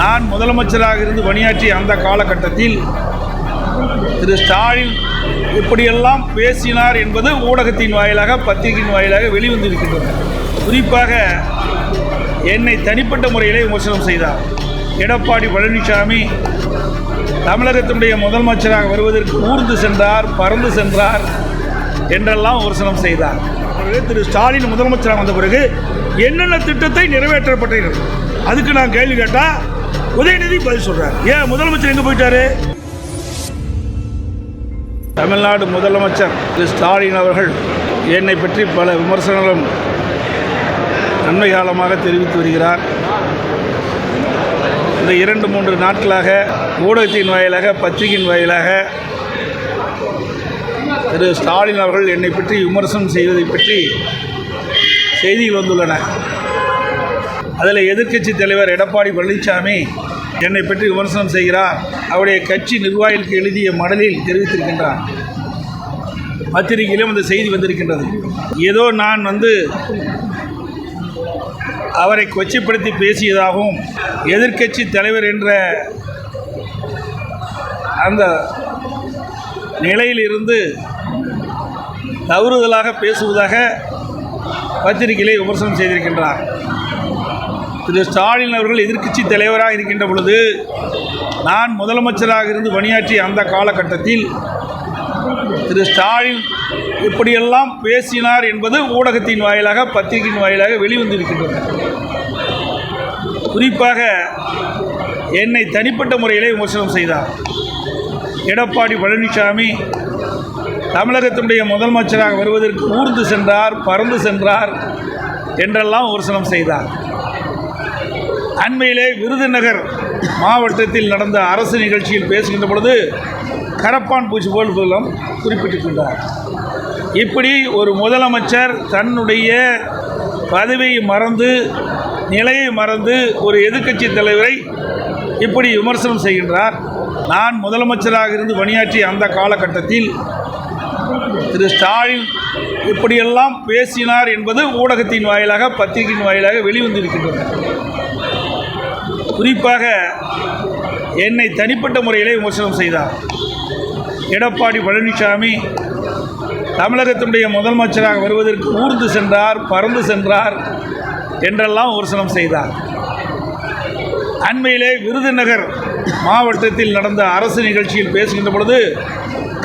நான் முதலமைச்சராக இருந்து பணியாற்றிய அந்த காலகட்டத்தில் திரு ஸ்டாலின் இப்படியெல்லாம் பேசினார் என்பது ஊடகத்தின் வாயிலாக பத்திரிகையின் வாயிலாக வெளிவந்திருக்கின்றது. குறிப்பாக என்னை தனிப்பட்ட முறையிலே விமர்சனம் செய்தார். எடப்பாடி பழனிசாமி தமிழகத்தினுடைய முதலமைச்சராக வருவதற்கு ஊர்ந்து சென்றார் பறந்து சென்றார் என்றெல்லாம் விமர்சனம் செய்தார். திரு ஸ்டாலின் முதலமைச்சராக வந்த பிறகு என்னென்ன திட்டத்தை நிறைவேற்றப்பட்டீர்கள் அதுக்கு நான் கேள்வி கேட்டால் உதயநிதி பதில் சொல்றார். ஏன் முதலமைச்சர் எங்கே போயிட்டாரு? தமிழ்நாடு முதலமைச்சர் திரு ஸ்டாலின் அவர்கள் என்னை பற்றி பல விமர்சனங்களும் நன்மை காலமாக தெரிவித்து வருகிறார். இந்த இரண்டு மூன்று நாட்களாக ஊடகத்தின் வாயிலாக பத்திரிகையின் வாயிலாக திரு ஸ்டாலின் அவர்கள் என்னை பற்றி விமர்சனம் செய்வதை பற்றி செய்திகள் வந்துள்ளன. அதில் எதிர்க்கட்சி தலைவர் எடப்பாடி பழனிசாமி என்னை பற்றி விமர்சனம் செய்கிறார். அவருடைய கட்சி நிர்வாகிகளுக்கு எழுதிய மடலில் தெரிவித்திருக்கின்றார். பத்திரிகையிலும் அந்த செய்தி வந்திருக்கின்றது. ஏதோ நான் வந்து அவரை கொச்சைப்படுத்தி பேசியதாகவும் எதிர்க்கட்சி தலைவர் என்ற அந்த நிலையிலிருந்து தவறுதலாக பேசுவதாக பத்திரிகையிலே விமர்சனம் செய்திருக்கின்றார். திரு ஸ்டாலின் அவர்கள் எதிர்க்கட்சி தலைவராக இருக்கின்ற பொழுது நான் முதலமைச்சராக இருந்து பணியாற்றிய அந்த காலகட்டத்தில் திரு ஸ்டாலின் இப்படியெல்லாம் பேசினார் என்பது ஊடகத்தின் வாயிலாக பத்திரிகையின் வாயிலாக வெளிவந்திருக்கின்றது. குறிப்பாக என்னை தனிப்பட்ட முறையிலே விமர்சனம் செய்தார். எடப்பாடி பழனிசாமி தமிழகத்தினுடைய முதலமைச்சராக வருவதற்கு ஊர்ந்து சென்றார் பறந்து சென்றார் என்றெல்லாம் விமர்சனம் செய்தார். அண்மையிலே விருதுநகர் மாவட்டத்தில் நடந்த அரசு நிகழ்ச்சியில் பேசுகின்ற பொழுது கரப்பான் பூச்சி போல் சொல்லம் குறிப்பிட்டிருக்கின்றார். இப்படி ஒரு முதலமைச்சர் தன்னுடைய பதவியை மறந்து நிலையை மறந்து ஒரு எதிர்க்கட்சி தலைவரை இப்படி விமர்சனம் செய்கின்றார். நான் முதலமைச்சராக இருந்து பணியாற்றிய அந்த காலகட்டத்தில் திரு ஸ்டாலின் இப்படியெல்லாம் பேசினார் என்பது ஊடகத்தின் வாயிலாக பத்திரிகையின் வாயிலாக வெளிவந்திருக்கின்றது. குறிப்பாக என்னை தனிப்பட்ட முறையிலே விமர்சனம் செய்தார். எடப்பாடி பழனிசாமி தமிழகத்தினுடைய முதலமைச்சராக வருவதற்கு ஊர்ந்து சென்றார் பறந்து சென்றார் என்றெல்லாம் விமர்சனம் செய்தார். அண்மையிலே விருதுநகர் மாவட்டத்தில் நடந்த அரசு நிகழ்ச்சியில் பேசுகின்ற பொழுது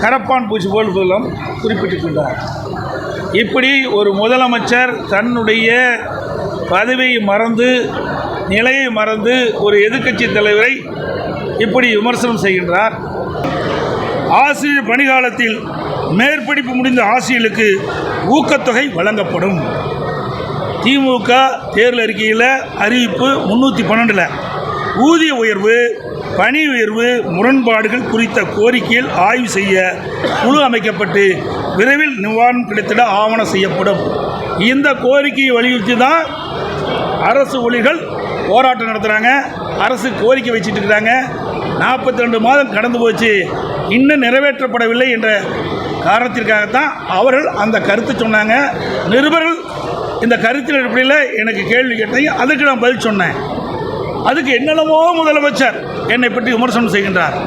கரப்பான் பூச்சி போல் சொல்லம் குறிப்பிட்டிருக்கின்றார். இப்படி ஒரு முதலமைச்சர் தன்னுடைய பதவியை மறந்து நிலையை மறந்து ஒரு எதிர்க்கட்சி தலைவரை இப்படி விமர்சனம் செய்கின்றார். ஆசிரியர் பணிகாலத்தில் மேற்படிப்பு முடிந்த ஆசிரியர்களுக்கு ஊக்கத்தொகை வழங்கப்படும். திமுக தேர்தல் அறிக்கையில் அறிவிப்பு முந்நூற்றி பன்னெண்டில். ஊதிய உயர்வு பணி உயர்வு முரண்பாடுகள் குறித்த கோரிக்கையில் ஆய்வு செய்ய குழு அமைக்கப்பட்டு விரைவில் நிவாரணம் கிடைத்திட ஆவணம் செய்யப்படும். இந்த கோரிக்கையை வலியுறுத்தி தான் அரசு ஊழியர்கள் போராட்டம் நடத்துகிறாங்க அரசு கோரிக்கை வச்சுட்டு இருக்கிறாங்க நாற்பத்தி ரெண்டு மாதம் கடந்து போச்சு. இன்னும் நிறைவேற்றப்படவில்லை என்ற காரணத்திற்காகத்தான் அவர்கள் அந்த கருத்து சொன்னாங்க. நிருபர்கள் இந்த கருத்தின் அடிப்படையில் எனக்கு கேள்வி கேட்டீங்க அதுக்கு நான் பதில் சொன்னேன். அதுக்கு என்னென்னவோ முதலமைச்சர் என்னை பற்றி விமர்சனம் செய்கின்றார்.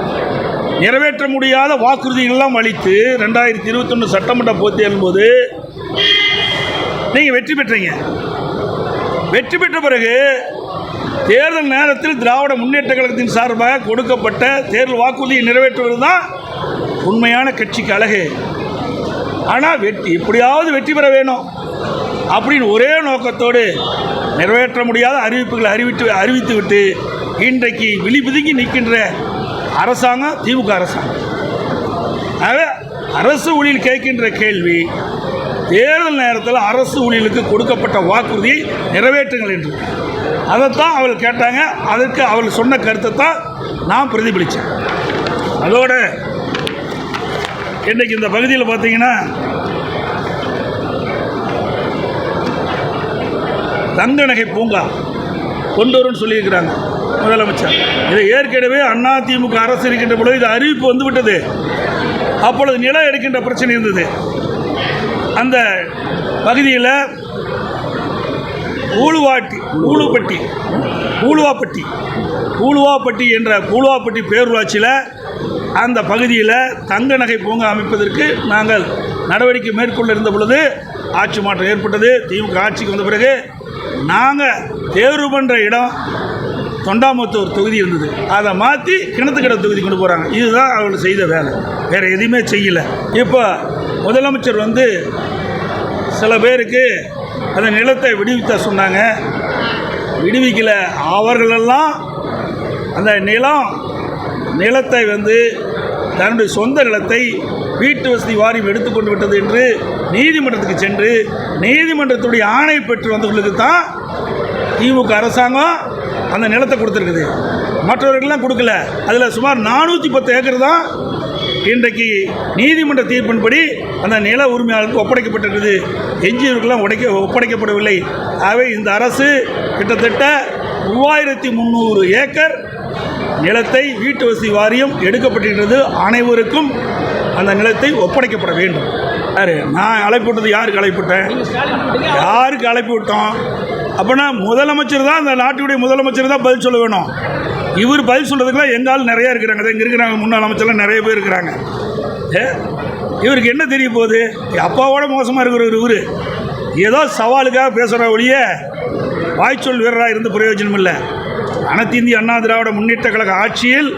நிறைவேற்ற முடியாத வாக்குறுதிகளெல்லாம் அளித்து ரெண்டாயிரத்தி இருபத்தொன்று சட்டமன்ற போட்டியின் போது நீங்கள் வெற்றி பெற்றீங்க. வெற்றி பெற்ற பிறகு தேர்தல் நேரத்தில் திராவிட முன்னேற்ற கழகத்தின் சார்பாக கொடுக்கப்பட்ட தேர்தல் வாக்குறுதியை நிறைவேற்றுவது தான் உண்மையான கட்சிக்கு அழகு. ஆனால் வெற்றி எப்படியாவது வெற்றி பெற வேணும் அப்படின்னு ஒரே நோக்கத்தோடு நிறைவேற்ற முடியாத அறிவிப்புகளை அறிவித்து அறிவித்து விட்டு இன்றைக்கு விழிபிதுங்கி நிற்கின்ற அரசாங்கம் திமுக அரசாங்கம். ஆக அரசு ஊழியர் கேட்கின்ற கேள்வி தேர்தல் நேரத்தில் அரசு ஊழியர்களுக்கு கொடுக்கப்பட்ட வாக்குறுதியை நிறைவேற்றுங்கள் என்று. அதைத்தான் அவள் கேட்டாங்க. அதற்கு அவள் சொன்ன கருத்தை தான் நான் பிரதிபலித்தேன் அதோடு இன்றைக்கு இந்த பகுதியில் பார்த்தீங்கன்னா தங்க நகை பூங்கா கொண்டு வரும்னு சொல்லியிருக்கிறாங்க முதலமைச்சர். இதை ஏற்கனவே அண்ணா திமுக அரசு இருக்கின்ற பொழுது இது அறிவிப்பு வந்துவிட்டது அப்பொழுது நிலம் எடுக்கின்ற பிரச்சனை இருந்தது. அந்த பகுதியில் ஊழுவாட்டி ஊழுப்பட்டி ஊழுவாப்பட்டி. ஊழுவாப்பட்டி என்ற கூழுவாப்பட்டி பேரூராட்சியில் அந்த பகுதியில் தங்க நகை பூங்கா அமைப்பதற்கு நாங்கள் நடவடிக்கை மேற்கொள்ள இருந்த பொழுது ஆட்சி மாற்றம் ஏற்பட்டது. திமுக ஆட்சிக்கு வந்த பிறகு நாங்கள் தேர்வு பண்ணுற இடம் தொண்டாமுத்தூர் தொகுதி இருந்தது. அதை மாற்றி கிணத்துக்கடை தொகுதி கொண்டு போகிறாங்க இதுதான் அவர்கள் செய்த வேலை. வேறு எதுவுமே செய்யலை. இப்போ முதலமைச்சர் வந்து சில பேருக்கு அந்த நிலத்தை விடுவித்த சொன்னாங்க. விடுவிக்கல. அவர்களெல்லாம் அந்த நிலம் நிலத்தை வந்து தன்னுடைய சொந்த நிலத்தை வீட்டு வசதி வாரியம் எடுத்துக்கொண்டு விட்டது என்று நீதிமன்றத்துக்கு சென்று நீதிமன்றத்துடைய ஆணை பெற்று வந்தவர்களுக்கு தான் திமுக அரசாங்கம் அந்த நிலத்தை கொடுத்துருக்குது. மற்றவர்கள்லாம் கொடுக்கல. அதில் சுமார் நானூற்றி பத்து ஏக்கர் தான் இன்றைக்கு நீதிமன்ற தீர்ப்பின்படி அந்த நில உரிமையாளருக்கு ஒப்படைக்கப்பட்டிருக்குது எஞ்சியவர்கள்லாம் உடைக்க ஒப்படைக்கப்படவில்லை. ஆகவே இந்த அரசு கிட்டத்தட்ட மூவாயிரத்தி முந்நூறு ஏக்கர் நிலத்தை வீட்டு வசதி வாரியம் எடுக்கப்பட்டிருக்கிறது. அனைவருக்கும் அந்த நிலத்தை ஒப்படைக்கப்பட வேண்டும். யாரு? நான் அழைப்பு விட்டது யாருக்கு அழைப்பு விட்டேன்? யாருக்கு அழைப்பு விட்டோம்? அப்படின்னா முதலமைச்சர் தான் அந்த நாட்டுடைய முதலமைச்சர் தான் பதில் சொல்ல வேணும். இவர் பதில் சொல்கிறதுக்குலாம் எங்காலும் நிறையா நிறைய இருக்கிறாங்க. இங்கே இருக்கிறாங்க முன்னாள் அமைச்சர்லாம் நிறைய பேர் இருக்கிறாங்க. ஏ? இவருக்கு என்ன தெரிய போகுது? அப்பாவோட மோசமாக இருக்கிறவர் இவர். ஏதோ சவாலுக்காக பேசுகிற ஒழிய வாய்ச்சொல் வீரராக இருந்து பிரயோஜனம் இல்லை. அனைத்து இந்திய அண்ணா திராவிட முன்னேற்ற கழக ஆட்சியில்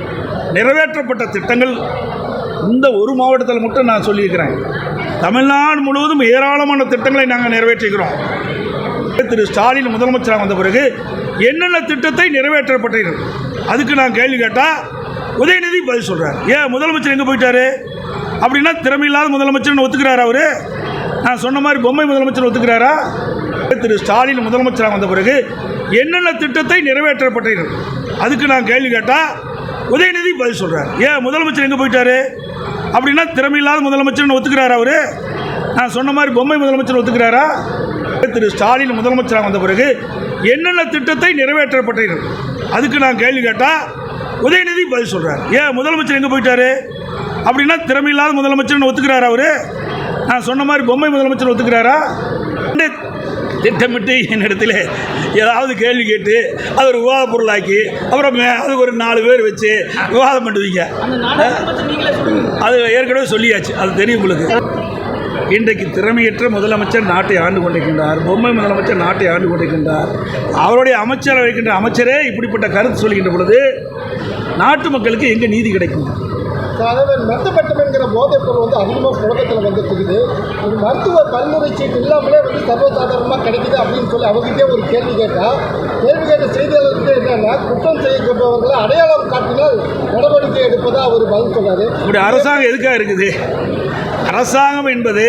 நிறைவேற்றப்பட்ட திட்டங்கள் இந்த ஒரு மாவட்டத்தில் மட்டும் நான் சொல்லியிருக்கிறேன். தமிழ்நாடு முழுவதும் ஏராளமான திட்டங்களை நாங்கள் நிறைவேற்றிக்கிறோம். திரு ஸ்டாலின் முதலமைச்சராக வந்த பிறகு என்னென்ன திட்டத்தை நிறைவேற்றப்பட்டீர்கள்? அதுக்கு நான் கேள்வி கேட்டால் உதயநிதி பதில் சொல்கிறார் ஏன் முதலமைச்சர் எங்கே போயிட்டாரு? அப்படின்னா திறமையில்லாத முதலமைச்சர்னு ஒத்துக்கிறாரா அவர்? நான் சொன்ன மாதிரி பொம்மை முதலமைச்சர் ஒத்துக்கிறாரா? திரு ஸ்டாலின் முதலமைச்சராக வந்த பிறகு என்னென்ன திட்டத்தை நிறைவேற்றப்பட்டீர்கள்? அதுக்கு நான் கேள்வி கேட்டால் உதயநிதி பதில் சொல்கிறார் ஏன் முதலமைச்சர் எங்கே போயிட்டாரு? அப்படின்னா திறமையில்லாத முதலமைச்சர்னு ஒத்துக்கிறாரா அவர்? நான் சொன்ன மாதிரி பொம்மை முதலமைச்சர் ஒத்துக்கிறாரா? திரு ஸ்டாலின் முதலமைச்சராக வந்த பிறகு என்னென்ன திட்டத்தை நிறைவேற்றப்பட்டீர்கள் அதுக்கு நான் கேள்வி கேட்டால் உதயநிதி பதில் சொல்கிறார் ஏன் முதலமைச்சர் எங்கே போயிட்டாரு? அப்படின்னா திறமையில்லாத முதலமைச்சர்னு ஒத்துக்கிறாரா அவரு? நான் சொன்ன மாதிரி பொம்மை முதலமைச்சர் ஒத்துக்கிறாரா? திட்டமிட்டு என்னிடத்தில் ஏதாவது கேள்வி கேட்டு அது ஒரு விவாத பொருளாக்கி அப்புறம் அதுக்கு ஒரு நாலு பேர் வச்சு விவாதம் பண்ணுவீங்க. அது ஏற்கனவே சொல்லியாச்சு. அது தெரியும் உங்களுக்கு. இன்றைக்கு திறமையற்ற முதலமைச்சர் நாட்டை ஆண்டு கொண்டிருக்கின்றார் பொம்மை முதலமைச்சர் நாட்டை ஆண்டு கொண்டிருக்கின்றார். அவருடைய அமைச்சர் இருக்கின்ற அமைச்சரே இப்படிப்பட்ட கருத்து சொல்கின்ற பொழுது நாட்டு மக்களுக்கு எங்கே நீதி கிடைக்கும்? மெத்தப்பட்டம் என்கிற போதைப் பொருள் வந்து அதிகமாக புழக்கத்தில் வந்துட்டு இருக்குது ஒரு மருத்துவ பரிந்துரை சீட்டு இல்லாமலே வந்து சர்வசாதாரணமாக கிடைக்குது அப்படின்னு சொல்லி அவர்கிட்டே ஒரு கேள்வி கேட்டால் கேள்வி கேட்ட செய்தியாளர்கிட்ட என்னன்னா குற்றம் செய்யப்பட்டவர்களை அடையாளம் காட்டினால் நடவடிக்கை எடுப்பதா அவர் பதில் இப்படி அரசாங்கம் எதுக்காக இருக்குது? அரசாங்கம் என்பது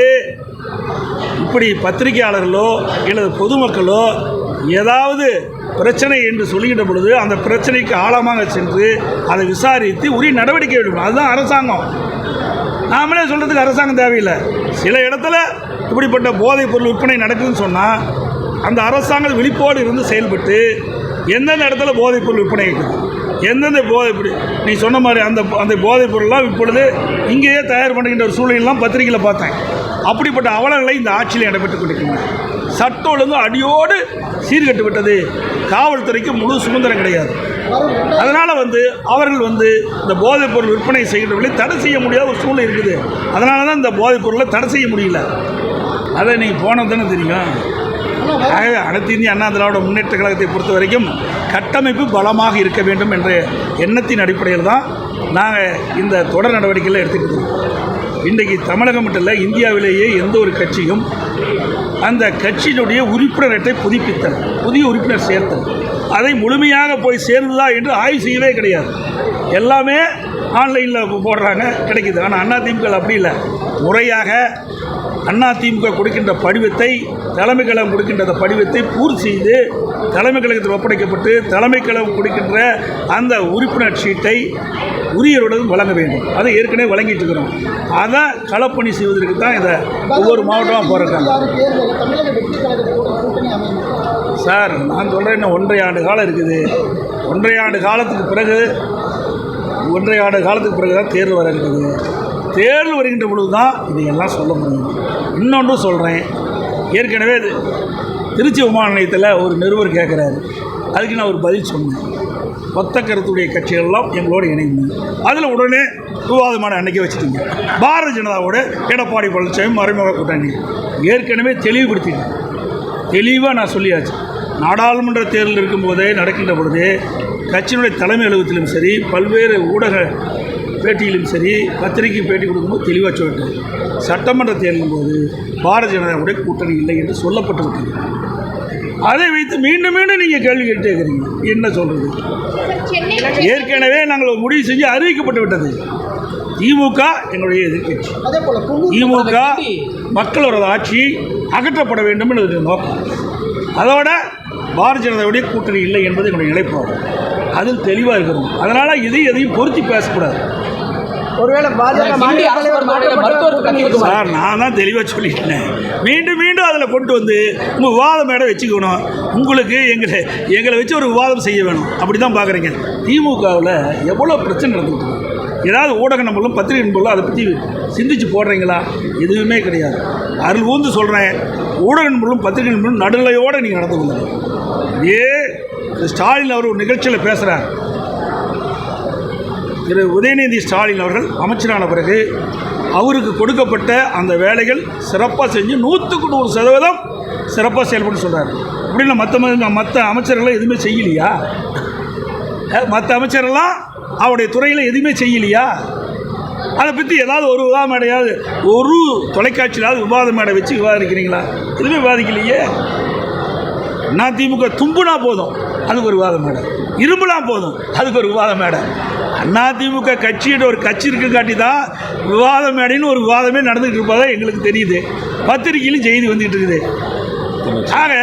இப்படி பத்திரிகையாளர்களோ அல்லது பொதுமக்களோ ஏதாவது பிரச்சனை என்று சொல்லுகின்ற பொழுது அந்த பிரச்சனைக்கு ஆழமாக சென்று அதை விசாரித்து உரிய நடவடிக்கை எடுக்கணும். அதுதான் அரசாங்கம். நாமளே சொல்கிறதுக்கு அரசாங்கம் தேவையில்லை. சில இடத்துல இப்படிப்பட்ட போதைப் பொருள் விற்பனை நடக்குதுன்னு சொன்னால் அந்த அரசாங்கம் விழிப்போடு இருந்து செயல்பட்டு எந்தெந்த இடத்துல போதைப் பொருள் விற்பனை இருக்குது? எந்தெந்த போதை இப்படி நீ சொன்ன மாதிரி அந்த அந்த போதைப் பொருள்லாம் இப்பொழுது இங்கேயே தயார் பண்ணுகின்ற ஒரு சூழ்நிலாம் பத்திரிகையில் பார்த்தேன். அப்படிப்பட்ட அவலங்களை இந்த ஆட்சியில் இடம்பெற்றுக் கொண்டிருக்கின்றன சட்ட ஒழுங்கு அடியோடு சீர்கட்டு விட்டது. காவல்துறைக்கு முழு சுதந்திரம் கிடையாது. அதனால் வந்து அவர்கள் வந்து இந்த போதைப் பொருள் விற்பனை செய்கின்றவர்களை தடை செய்ய முடியாத ஒரு சூழ்நிலை இருக்குது. அதனால தான் இந்த போதைப் பொருளை தடை செய்ய முடியல. அதை நீங்கள் போனது தானே தெரியும்? ஆகவே அனைத்து இந்திய அண்ணா திராவிட முன்னேற்ற கழகத்தை பொறுத்த வரைக்கும் கட்டமைப்பு பலமாக இருக்க வேண்டும் என்ற எண்ணத்தின் அடிப்படையில் தான் நாங்கள் இந்த தொடர் நடவடிக்கைகளை எடுத்துக்கிட்டு இருக்கோம். இன்றைக்கு தமிழகம் மட்டும் இல்லை இந்தியாவிலேயே எந்த ஒரு கட்சியும் அந்த கட்சியினுடைய உறுப்பினர் அட்டை புதுப்பித்தல் புதிய உறுப்பினர் சேர்த்தல். அதை முழுமையாக போய் சேர்ந்ததா என்று ஆய்வு செய்யவே கிடையாது. எல்லாமே ஆன்லைனில் போடுறாங்க கிடைக்குது. ஆனால் அதிமுக அப்படி இல்லை. முறையாக அண்ணா திமுக கொடுக்கின்ற படிவத்தை தலைமை கழகம் கொடுக்கின்ற அந்த படிவத்தை பூர்த்தி செய்து தலைமை கழகத்தில் ஒப்படைக்கப்பட்டு தலைமை கழகம் கொடுக்கின்ற அந்த உறுப்பினர் சீட்டை உரியருடன் வழங்க வேண்டும். அதை ஏற்கனவே வழங்கிட்டு இருக்கிறோம். அதை களப்பணி செய்வதற்கு தான் இதை ஒவ்வொரு மாவட்டமாக போகிறாங்க சார் நான் சொல்கிறேன் இன்னும் ஒன்றை ஆண்டு காலம் இருக்குது. ஒன்றை ஆண்டு காலத்துக்கு பிறகு ஒன்றை ஆண்டு காலத்துக்கு பிறகு தான் தேர்வு வர இருக்குது. தேர்தல் வருகின்ற பொழுது தான் இதையெல்லாம் சொல்ல முடியும். இன்னொன்றும் சொல்கிறேன் ஏற்கனவே திருச்சி விமான நிலையத்தில் ஒரு நிருபர் கேட்குறாரு அதுக்கு நான் ஒரு பதில் சொன்னேன். மொத்த கருத்துடைய கட்சிகள்லாம் எங்களோட இணைந்து. அதில் உடனே விவாதமான அன்னைக்கு வச்சுட்டீங்க. பாரதிய ஜனதாவோட எடப்பாடி பழனிசாமி மறைமுக கூட்டணி. ஏற்கனவே தெளிவுபடுத்திட்டேன். தெளிவாக நான் சொல்லியாச்சு. நாடாளுமன்ற தேர்தல் இருக்கும்போதே நடக்கின்ற பொழுதே கட்சியினுடைய தலைமை அலுவலகத்திலும் சரி பல்வேறு ஊடக பேட்டியிலும் சரி பத்திரிகை பேட்டி கொடுக்கும்போது தெளிவாக சொல்லிட்டேன் சட்டமன்ற தேர்தலும் போது பாரதிய ஜனதாவுடைய கூட்டணி இல்லை என்று சொல்லப்பட்டிருக்கிறது அதை வைத்து மீண்டும் மீண்டும் நீங்கள் கேள்வி கேட்டு இருக்கிறீங்க. என்ன சொல்கிறது ஏற்கனவே நாங்கள் முடிவு செஞ்சு அறிவிக்கப்பட்டு விட்டது. திமுக எங்களுடைய குன்னூர் திமுக மக்களோட ஆட்சி அகற்றப்பட வேண்டும் என்பது நோக்கம். அதோட பாரதிய ஜனதாவுடைய கூட்டணி இல்லை என்பது என்னுடைய நிலைப்பாடு. அதில் தெளிவாக இருக்கிறோம் அதனால் இதை எதையும் பொருத்தி பேசக்கூடாது. ஒருவேளை? சார் நான் தான் தெளிவாக சொல்லிட்டேன். மீண்டும் மீண்டும் அதில் கொண்டு வந்து உங்கள் விவாதம் மேடம் வச்சுக்கணும். உங்களுக்கு எங்களை எங்களை வச்சு ஒரு விவாதம் செய்ய வேணும். அப்படி தான் பார்க்குறீங்க திமுகவில் எவ்வளோ பிரச்சனை நடந்துட்டு. ஏதாவது ஊடக நம்பளும் பத்திரிகை நம்பளும் அதை பற்றி சிந்திச்சு போடுறீங்களா? எதுவுமே கிடையாது. அருள் ஊந்து சொல்கிறேன் ஊடக நம்பளும் பத்திரிகை நம்பளும் நடுநிலையோடு நீங்கள் நடந்து கொள்ளுங்க. இதே ஸ்டாலின் அவர் ஒரு நிகழ்ச்சியில் பேசுகிறார் திரு உதயநிதி ஸ்டாலின் அவர்கள் அமைச்சரான பிறகு அவருக்கு கொடுக்கப்பட்ட அந்த வேலைகள் சிறப்பாக செஞ்சு நூற்றுக்கு நூறு சதவீதம் சிறப்பாக செயல்பட்டு சொல்கிறார் அப்படின்னா மற்ற மற்ற அமைச்சர்கள்லாம் எதுவுமே செய்யலையா? மற்ற அமைச்சரெல்லாம் அவருடைய துறையில் எதுவுமே செய்யலையா? அதை பற்றி ஏதாவது ஒரு விவாத மேடையாவது ஒரு தொலைக்காட்சியிலாவது விவாத மேடை வச்சு விவாதிக்கிறீங்களா? எதுவுமே விவாதிக்கலையே. நான் திமுக தும்புனா போதும். அதுக்கு ஒரு விவாத மேடை இரும்புலாம் போதும். அதுக்கு ஒரு விவாத மேடை அண்ணா திமுக கட்சியோட ஒரு கட்சி இருக்க காட்டி தான் விவாத மேடைன்னு ஒரு விவாதமே நடந்துகிட்டு இருப்பதாக எங்களுக்கு தெரியுது. பத்திரிகையிலும் செய்தி வந்துகிட்டு இருக்குது. ஆக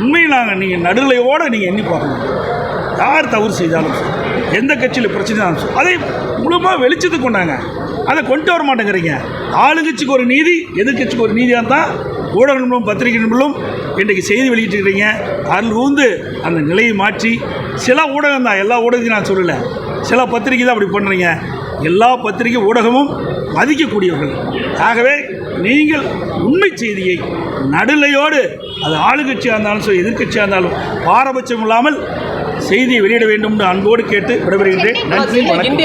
உண்மையில் நாங்கள் நீங்கள் நடுநிலையோடு நீங்கள் எண்ணி பார்க்கணும். யார் தவறு செய்தாலும் எந்த கட்சியில் பிரச்சனை அதை முழுமாக வெளிச்சத்துக்கு கொண்டாங்க. அதை கொண்டு வர மாட்டேங்கிறீங்க. ஆளுங்கட்சிக்கு ஒரு நீதி எதிர்கட்சிக்கு ஒரு நீதியாக தான் ஊடக நிபுணம் பத்திரிகை நிபுணம் இன்றைக்கு செய்தி வெளியிட்டிருக்கிறீங்க. அதில் ஊந்து அந்த நிலையை மாற்றி சில ஊடகம் தான் எல்லா ஊடகத்தையும் நான் சொல்லலை. சில பத்திரிகை தான் அப்படி பண்ணுறீங்க எல்லா பத்திரிகை ஊடகமும் மதிக்கக்கூடியவர்கள். ஆகவே நீங்கள் உண்மை செய்தியை நடுநிலையோடு அது ஆளுங்கட்சியாக இருந்தாலும் சரி எதிர்கட்சியாக இருந்தாலும் பாரபட்சம் இல்லாமல் செய்தியை வெளியிட வேண்டும் என்று அன்போடு கேட்டு விடைபெறுகின்றேன். நன்றி வணக்கம்.